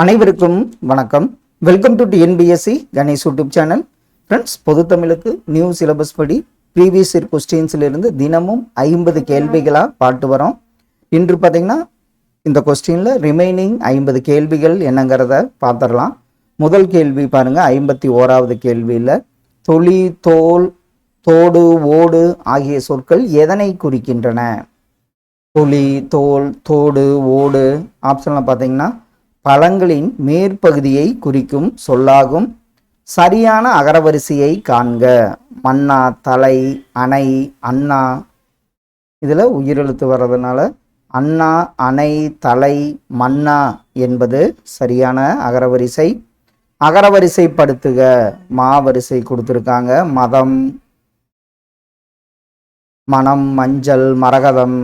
அனைவருக்கும் வணக்கம். Welcome to TNPSC Ganesh YouTube channel friends பொது தமிழுக்கு நியூ சிலபஸ் படி ப்ரீவியஸ் இயர் கொஸ்டின்ஸ்லேருந்து தினமும் ஐம்பது கேள்விகளாக பாட்டு வரோம். இன்று பார்த்தீங்கன்னா இந்த கொஸ்டினில் ரிமைனிங் ஐம்பது கேள்விகள் என்னங்கிறத பார்த்துடலாம் முதல் கேள்வி பாருங்கள் ஐம்பத்தி ஓராவது கேள்வியில் தொழி தோல் தோடு ஓடு ஆகிய சொற்கள் எதனை குறிக்கின்றன? தொலி தோல் தோடு ஓடு ஆப்ஷனில் பார்த்தீங்கன்னா பழங்களின் மேற்பகுதியை குறிக்கும் சொல்லாகும். சரியான அகரவரிசையை காண்க. மன்னா தலை அணை அண்ணா. இதில் உயிரெழுத்து வர்றதுனால அண்ணா அணை தலை மன்னா என்பது சரியான அகரவரிசை. அகரவரிசைப்படுத்துக. மாவரிசை கொடுத்துருக்காங்க. மதம் மனம் மஞ்சள் மரகதம்.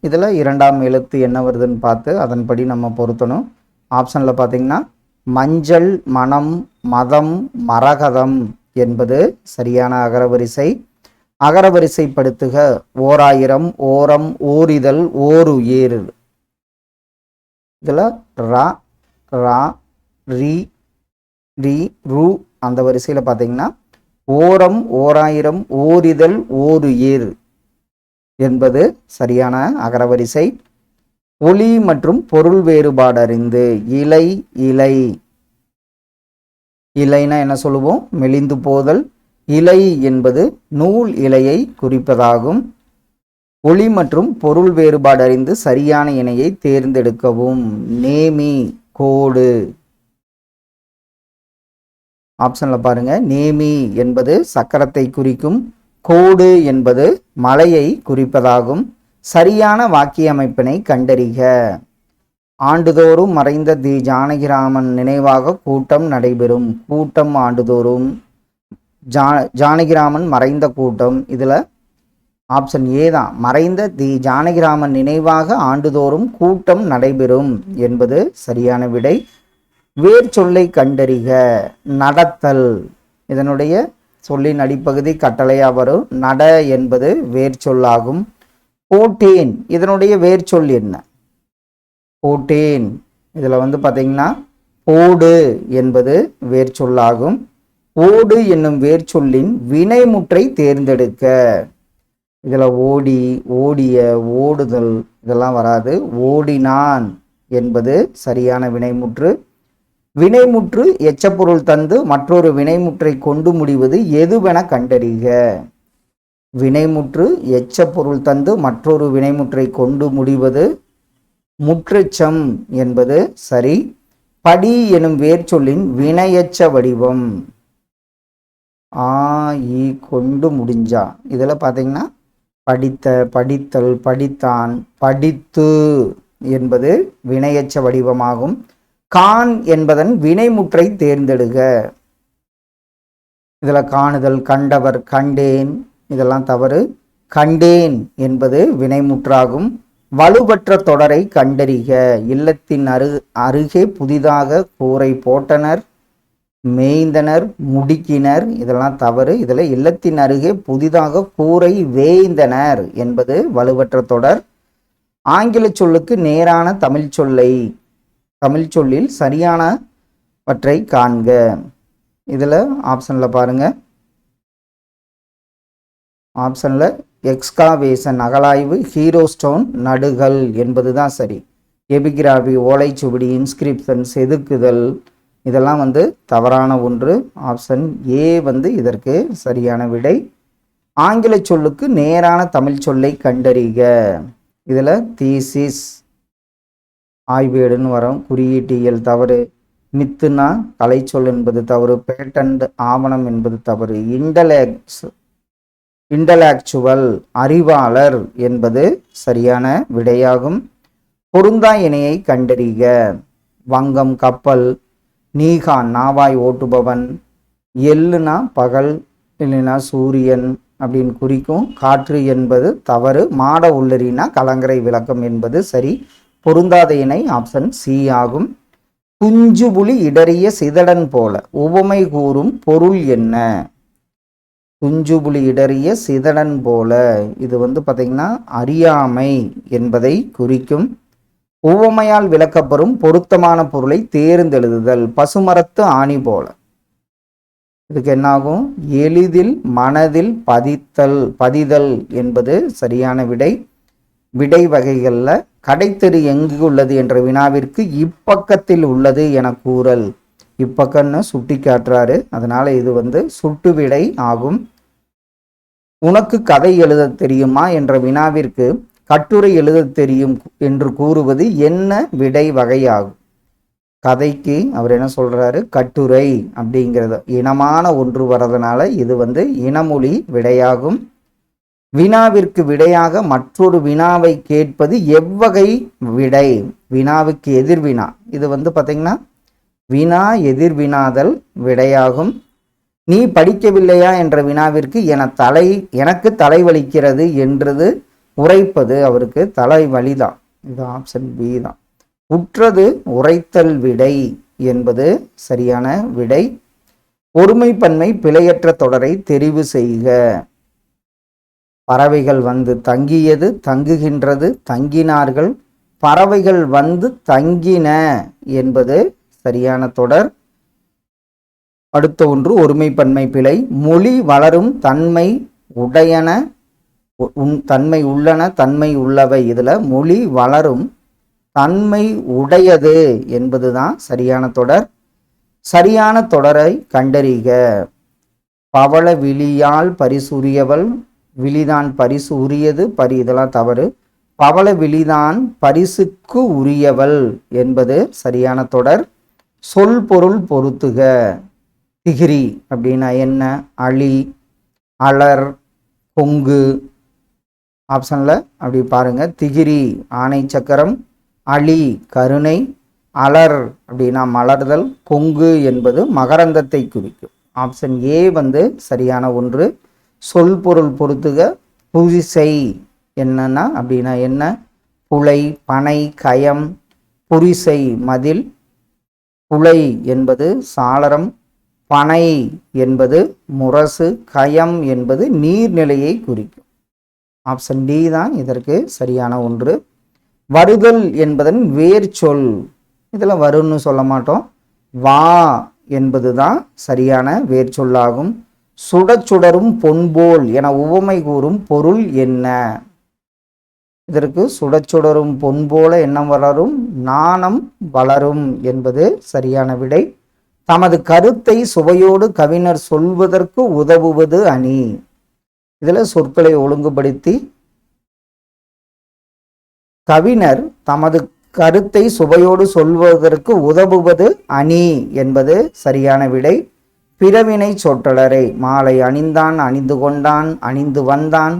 இதில் இரண்டாம் எழுத்து என்ன வருதுன்னு பார்த்து அதன்படி நம்ம பொருத்தணும். ஆப்ஷனில் பார்த்தீங்கன்னா மஞ்சள் மனம் மதம் மரகதம் என்பது சரியான அகரவரிசை. அகரவரிசைப்படுத்துக. ஓராயிரம் ஓரம் ஓரிதழ் ஏறு இதில் ரா ரா ரி ரி ரூ அந்த வரிசையில் பார்த்தீங்கன்னா ஓரம் ஓராயிரம் ஓரிதழ் ஏறு என்பது சரியான அகரவரிசை. ஒளி மற்றும் பொருள் வேறுபாடு அறிந்து இலை இலை. இலைனா என்ன சொல்லுவோம்? மெலிந்து போதல். இலை என்பது நூல் இலையை குறிப்பதாகும். ஒளி மற்றும் பொருள் வேறுபாடு அறிந்து சரியான இணையை தேர்ந்தெடுக்கவும். நேமி கோடு. ஆப்ஷன்ல பாருங்க. நேமி என்பது சக்கரத்தை குறிக்கும். கோடு என்பது மலையை குறிப்பதாகும். சரியான வாக்கிய அமைப்பினை கண்டறிக. ஆண்டுதோறும் மறைந்த தி ஜானகிராமன் நினைவாக கூட்டம் நடைபெறும். கூட்டம் ஆண்டுதோறும். ஜா ஜானகிராமன் மறைந்த கூட்டம். இதில் ஆப்ஷன் ஏ தான். மறைந்த தி ஜானகிராமன் நினைவாக ஆண்டுதோறும் கூட்டம் நடைபெறும் என்பது சரியான விடை. வேர் சொல்லை கண்டறிக. நடத்தல். இதனுடைய சொல்லின் அடிப்பகுதி கட்டளையாக வரும். நட என்பது வேர் சொல்லாகும். போட்டேன். இதனுடைய வேர் சொல் என்ன? போட்டேன். இதில் வந்து பார்த்தீங்கன்னா போடு என்பது வேர் சொல்லாகும். ஓடு என்னும் வேர் சொல்லின் வினைமுற்றை தேர்ந்தெடுக்க. இதில் ஓடி ஓடிய ஓடுதல் இதெல்லாம் வராது. ஓடினான் என்பது சரியான வினைமுற்று வினைமுற்று எச்சப்பொருள் தந்து மற்றொரு வினைமுற்றை கொண்டு முடிவது எதுவென கண்டறிக. வினைமுற்று எச்சப்பொருள் தந்து மற்றொரு வினைமுற்றை கொண்டு முடிவது முற்றுச்சம் என்பது சரி. படி எனும் வேர்ச்சொல்லின் வினையச்ச வடிவம். ஆ ஈ கொண்டு முடிஞ்சா. இதில் பார்த்தீங்கன்னா படித்த படித்தல் படித்தான் படித்து என்பது வினையச்ச வடிவமாகும். கான் என்பதன் வினைமுற்றை தேர்ந்தெடுக. இதில் காணுதல் கண்டவர் கண்டேன். இதெல்லாம் தவறு. கண்டேன் என்பது வினைமுற்றாகும். வலுவற்ற தொடரை கண்டறிக. இல்லத்தின் அரு அருகே புதிதாக கூரை போட்டனர். மேய்ந்தனர் முடுக்கினர். இதெல்லாம் தவறு. இதில் இல்லத்தின் அருகே புதிதாக கூரை வேய்ந்தனர் என்பது வலுவற்ற தொடர். ஆங்கில சொல்லுக்கு நேரான தமிழ் சொல்லை தமிழ் சொல்லில் சரியானவற்றை காண்க. இதில் ஆப்ஷனில் பாருங்கள் ஆப்ஷனில் எக்ஸ்காவேஷன் அகலாய்வு ஹீரோ ஸ்டோன் நடுகள் என்பது தான் சரி. எபிகிராபி ஓலைச்சுவடி இன்ஸ்கிரிப்ஷன் செதுக்குதல் இதெல்லாம் வந்து தவறான ஒன்று. ஆப்ஷன் ஏ வந்து இதற்கு சரியான விடை. ஆங்கில சொல்லுக்கு நேரான தமிழ் சொல்லை கண்டறிக. இதில் தீசிஸ் ஆய்வேடுன்னு வரும். குறியீட்டியல் தவறு. மித்துனா கலைச்சொல் என்பது தவறு. பேட்டன்ட் ஆவணம் என்பது தவறு. இன்டலெக்ட்ஸ் இன்டலாக்சுவல் அறிவாளர் என்பது சரியான விடையாகும். பொருந்தா இணையை கண்டறிக. வங்கம் கப்பல் நீகான் நாவாய் ஓட்டுபவன் எள்ளுனா பகல் இல்லைனா சூரியன் அப்படின்னு குறிக்கும். காற்று என்பது தவறு. மாட உள்ளரினா கலங்கரை விளக்கம் என்பது சரி. பொருந்தாத இணை ஆப்ஷன் சி ஆகும். குஞ்சு புலி இடறிய சிதடன் போல. உவமை கூறும் பொருள் என்ன? குஞ்சு புலி இடறிய சிதடன் போல. இது வந்து பார்த்தீங்கன்னா அறியாமை என்பதை குறிக்கும். உவமையால் விளக்கப்பெறும் பொருத்தமான பொருளை தேர்ந்தெழுதுதல் பசுமரத்து ஆணி போல. இதுக்கு என்னாகும்? எளிதில் மனதில் பதித்தல் பதிதல் என்பது சரியான விடை. விடை வகைகளில் கடைத்தெரு எங்கு உள்ளது என்ற வினாவிற்கு இப்பக்கத்தில் உள்ளது என கூறல். இப்பக்கம்னு சுட்டி காட்டுறாரு அதனால இது வந்து சுட்டு விடை ஆகும். உனக்கு கதை எழுத தெரியுமா என்ற வினாவிற்கு கட்டுரை எழுத தெரியும் என்று கூறுவது என்ன விடை வகையாகும்? கதைக்கு அவர் என்ன சொல்றாரு? கட்டுரை அப்படிங்கிறது. இனமான ஒன்று வரதுனால இது வந்து இனமொழி விடையாகும். வினாவிற்கு விடையாக மற்றொரு வினாவை கேட்பது எவ்வகை விடை? வினாவுக்கு எதிர்வினா இது வந்து பார்த்தீங்கன்னா வினா எதிர்வினாதல் விடையாகும். நீ படிக்கவில்லையா என்ற வினாவிற்கு என தலை எனக்கு தலைவலிக்கிறது என்றது உரைப்பது அவருக்கு தலைவலிதான் இது ஆப்ஷன் பி தான். உற்றது உரைத்தல் விடை என்பது சரியான விடை. ஒருமைப்பன்மை பிழையற்ற தொடரை தெரிவு செய்க. பறவைகள் வந்து தங்கியது தங்குகின்றது தங்கினார்கள். பறவைகள் வந்து தங்கின என்பது சரியான தொடர். அடுத்த ஒன்று ஒருமைப்பன்மை பிழை. மொழி வளரும் தன்மை உடையன உ- உன் தன்மை உள்ளன தன்மை உள்ளவை. இதில் மொழி வளரும் தன்மை உடையது என்பது தான் சரியான தொடர். சரியான தொடரை கண்டறிக. பவள விழியால் பரிசுரியவள் விழிதான் பரிசு உரியது. பரி இதெல்லாம் தவறு. பவள விழிதான் பரிசுக்கு உரியவள் என்பது சரியான தொடர். சொல் பொருள் பொருத்துக. திகிரி அப்படின்னா என்ன? அழி அலர் கொங்கு ஆப்ஷனில் அப்படி பாருங்கள் திகிரி ஆணை சக்கரம் அழி கருணை அலர் அப்படின்னா மலர்தல் கொங்கு என்பது மகரந்தத்தை குறிக்கும். ஆப்ஷன் ஏ வந்து சரியான ஒன்று. சொல் பொருள் பொறுத்துக புரிசை என்னன்னா அப்படின்னா என்ன? புலை பனை கயம் புரிசை மதில் புலை என்பது சாளரம் பனை என்பது முரசு கயம் என்பது நீர்நிலையை குறிக்கும். ஆப்ஷன் டி தான் இதற்கு சரியான ஒன்று. வருதல் என்பதன் வேர் சொல். இதில் வரும்னு சொல்ல மாட்டோம். வா என்பது தான் சரியான வேர் சொல்லாகும். சுடச் சுடரும் பொன்போல் என உவமை கூறும் பொருள் என்ன? இதற்கு சுட சுடரும் பொன்போல என்ன வளரும் நாணம் வளரும் என்பது சரியான விடை. தமது கருத்தை சுவையோடு கவிஞர் சொல்வதற்கு உதவுவது அணி. இதில் சொற்களை ஒழுங்குபடுத்தி கவிஞர் தமது கருத்தை சுவையோடு சொல்வதற்கு உதவுவது அணி என்பது சரியான விடை. பிறவினை சொற்றலரை மாலை அணிந்தான் அணிந்து கொண்டான் அணிந்து வந்தான்.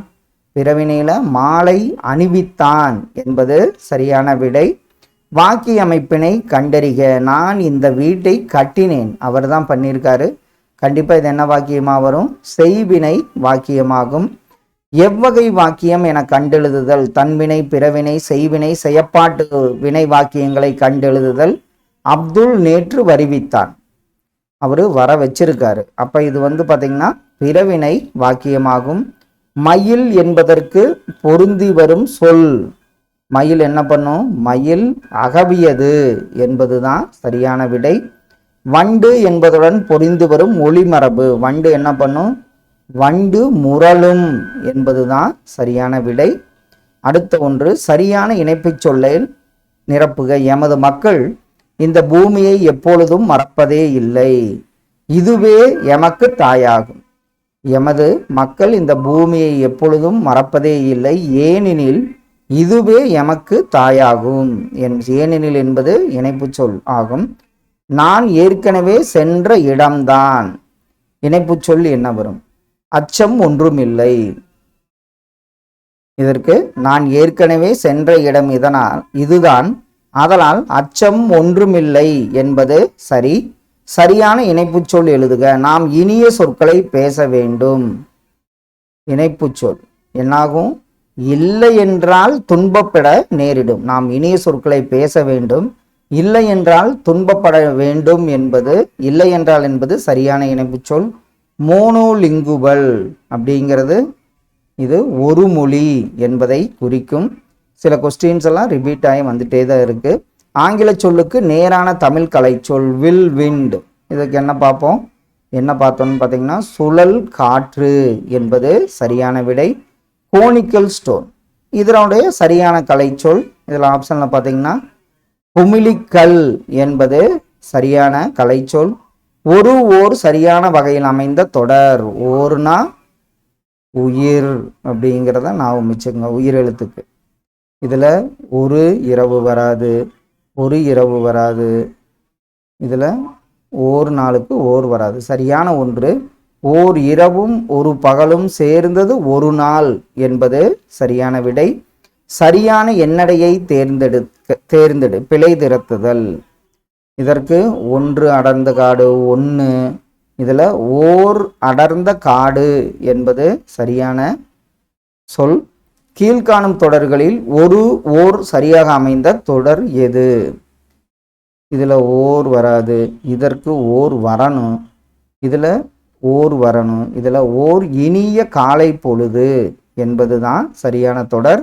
பிறவினையில மாலை அணிவித்தான் என்பது சரியான விடை. வாக்கிய அமைப்பினை கண்டறிக. நான் இந்த வீட்டை கட்டினேன். அவர் தான் பண்ணியிருக்காரு. கண்டிப்பாக இது என்ன வாக்கியமாக வரும்? செய்வினை வாக்கியமாகும். எவ்வகை வாக்கியம் என கண்டெழுதுதல் தன்வினை பிறவினை செய்வினை செயப்பாட்டு வினை வாக்கியங்களை கண்டெழுதுதல். அப்துல் நேற்று வருவித்தான் அவர் வர வச்சிருக்காரு. அப்போ இது வந்து பார்த்திங்கன்னா பிறவினை வாக்கியமாகும். மயில் என்பதற்கு பொருந்தி வரும் சொல். மயில் என்ன பண்ணும்? மயில் அகவியது என்பதுதான் சரியான விடை. வண்டு என்பதுடன் பொரிந்து வரும் ஒளிமரபு. வண்டு என்ன பண்ணும்? வண்டு முரளும் என்பதுதான் சரியான விடை. அடுத்த ஒன்று சரியான இணைப்புச் சொல்லை நிரப்புக. எமது மக்கள் இந்த பூமியை எப்பொழுதும் மறப்பதே இல்லை. இதுவே எமக்கு தாயாகும். எமது மக்கள் இந்த பூமியை எப்பொழுதும் மறப்பதே இல்லை. ஏனெனில் இதுவே எமக்கு தாயாகும். என் ஏனெனில் என்பது இணைப்புச் சொல் ஆகும். நான் ஏற்கனவே சென்ற இடம்தான். இணைப்புச் சொல் என்ன வரும்? அச்சம் ஒன்றுமில்லை. இதற்கு நான் ஏற்கனவே சென்ற இடம் இதனால் இதுதான். அதனால் அச்சம் ஒன்றுமில்லை என்பது சரி. சரியான இணைப்பு சொல் எழுதுக. நாம் இனிய சொற்களை பேச வேண்டும். இணைப்பு சொல். என்னாகும்? இல்லை என்றால் துன்பப்பட நேரிடும். நாம் இனிய சொற்களை பேச வேண்டும். இல்லை என்றால் துன்பப்பட வேண்டும் என்பது இல்லை என்றால் என்பது சரியான இணைப்புச் சொல். மோனோலிங்குவல் அப்படிங்கிறது. இது ஒரு மொழி என்பதை குறிக்கும். சில கொஸ்டின்ஸ் எல்லாம் ரிப்பீட் ஆகி வந்துட்டே தான் இருக்குது ஆங்கில சொல்லுக்கு நேரான தமிழ் கலைச்சொல் வில் விண்ட் இதுக்கு என்ன பார்ப்போம்? என்ன பார்த்தோம்னு பார்த்தீங்கன்னா சுழல் காற்று என்பது சரியான விடை. கோனிக்கல் ஸ்டோன் இதனுடைய சரியான கலைச்சொல் இதில் ஆப்ஷனில் பார்த்தீங்கன்னா குமிழிக்கல் என்பது சரியான கலைச்சொல் ஒரு ஓர் சரியான வகையில் அமைந்த தொடர் ஓர்னா உயிர் அப்படிங்கிறத நான் மிச்சுங்க உயிர் எழுத்துக்கு. இதில் ஒரு இரவு வராது ஒரு இரவு வராது. இதில் ஓர் நாளுக்கு ஓர் வராது சரியான ஒன்று ஓர் இரவும் ஒரு பகலும் சேர்ந்தது ஒரு நாள் என்பது சரியான விடை. சரியான எண்ணடையை தேர்ந்தெடுக்க தேர்ந்தெடு பிழை திறத்துதல் இதற்கு ஒன்று அடர்ந்த காடு ஒன்று இதில் ஓர் அடர்ந்த காடு என்பது சரியான சொல். கீழ்காணும் தொடர்களில் ஒரு ஓர் சரியாக அமைந்த தொடர் எது? இதில் ஓர் வராது இதற்கு ஓர் வரணும் இதில் ஓர் வரணும். இதில் ஓர் இனிய காலை பொழுது என்பது தான் சரியான தொடர்.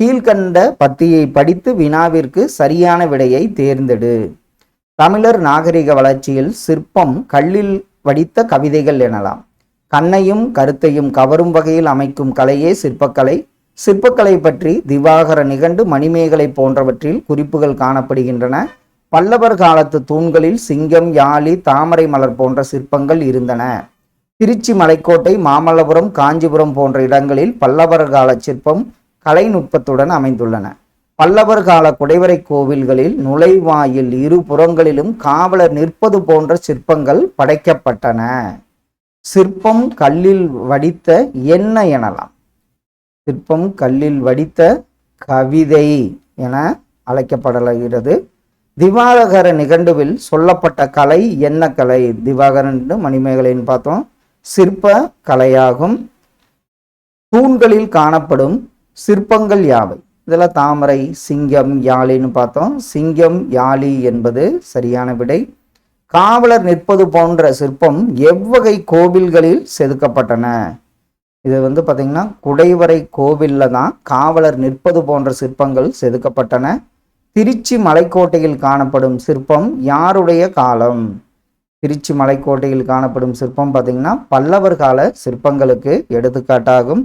கீழ்கண்ட பத்தியை படித்து வினாவிற்கு சரியான விடையை தேர்ந்தெடு. தமிழர் நாகரிக வளர்ச்சியில் சிற்பம் கல்லில் வடித்த கவிதைகள் எனலாம். கண்ணையும் கருத்தையும் கவரும் வகையில் அமைக்கும் கலையே சிற்பக்கலை. சிற்பக்கலை பற்றி திவாகர நிகண்டு மணிமேகலை போன்றவற்றில் குறிப்புகள் காணப்படுகின்றன. பல்லவர் காலத்து தூண்களில் சிங்கம் யாழி தாமரை மலர் போன்ற சிற்பங்கள் இருந்தன. திருச்சி மலைக்கோட்டை மாமல்லபுரம் காஞ்சிபுரம் போன்ற இடங்களில் பல்லவர் கால சிற்பம் கலைநுட்பத்துடன் அமைந்துள்ளன. பல்லவர் கால குடைவரை கோவில்களில் நுழைவாயில் இரு புறங்களிலும் காவலர் நிற்பது போன்ற சிற்பங்கள் படைக்கப்பட்டன. சிற்பம் கல்லில் வடித்த என்ன எனலாம். சிற்பம் கல்லில் வடித்த கவிதை என அழைக்கப்படுகிறது. திவாகர நிகண்டுவில் சொல்லப்பட்ட கலை என்ன கலை? திவாகரன் மணிமேகலைன்னு பார்த்தோம். சிற்ப கலையாகும் தூண்களில் காணப்படும் சிற்பங்கள் யாவை? இதில் தாமரை சிங்கம் யாழின்னு பார்த்தோம். சிங்கம் யாழி என்பது சரியான விடை. காவலர் நிற்பது போன்ற சிற்பம் எவ்வகை கோவில்களில் செதுக்கப்பட்டன? இது வந்து பார்த்திங்கன்னா குடைவரை கோவிலில் தான் காவலர் நிற்பது போன்ற சிற்பங்கள் செதுக்கப்பட்டன. திருச்சி மலைக்கோட்டையில் காணப்படும் சிற்பம் யாருடைய காலம்? திருச்சி மலைக்கோட்டையில் காணப்படும் சிற்பம் பார்த்திங்கன்னா பல்லவர் கால சிற்பங்களுக்கு எடுத்துக்காட்டாகும்.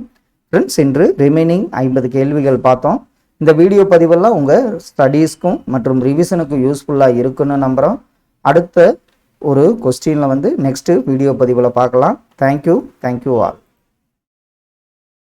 ஃப்ரெண்ட்ஸ் இன்று ரிமைனிங் ஐம்பது கேள்விகள் பார்த்தோம். இந்த வீடியோ பதிவெல்லாம் உங்கள் ஸ்டடீஸ்க்கும் மற்றும் ரிவிஷனுக்கும் யூஸ்ஃபுல்லாக இருக்குன்னு நம்புகிறோம் அடுத்த ஒரு கொஸ்டினில் வந்து நெக்ஸ்ட்டு வீடியோ பதிவில் பார்க்கலாம். Thank you thank you all